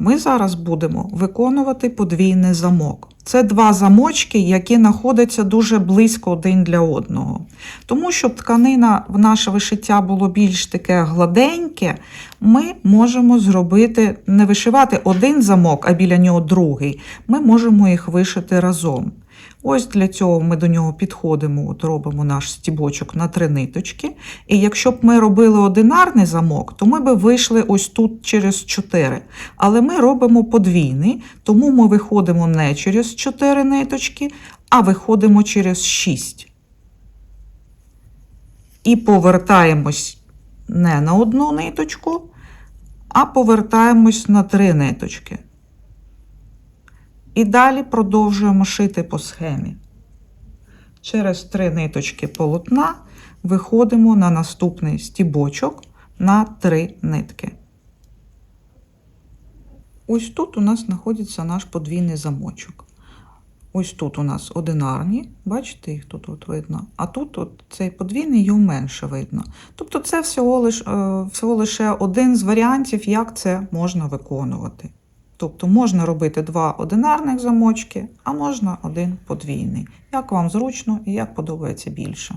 ми зараз будемо виконувати подвійний замок. Це два замочки, які знаходяться дуже близько один для одного. Тому, щоб тканина в наше вишиття було більш таке гладеньке, ми можемо зробити, не вишивати один замок, а біля нього другий. Ми можемо їх вишити разом. Ось для цього ми до нього підходимо, от робимо наш стібочок на три ниточки. І якщо б ми робили одинарний замок, то ми б вийшли ось тут через 4. Але ми робимо подвійний, тому ми виходимо не через 4 ниточки, а виходимо через 6. І повертаємось не на одну ниточку, а повертаємось на три ниточки. І далі продовжуємо шити по схемі. Через три ниточки полотна виходимо на наступний стібочок на три нитки. Ось тут у нас знаходиться наш подвійний замочок. Ось тут у нас одинарні, бачите, їх тут от видно. А тут от цей подвійний його менше видно. Тобто це всього, лиш, е, всього лише один з варіантів, як це можна виконувати. Тобто можна робити два одинарних замочки, а можна один подвійний. Як вам зручно і як подобається більше.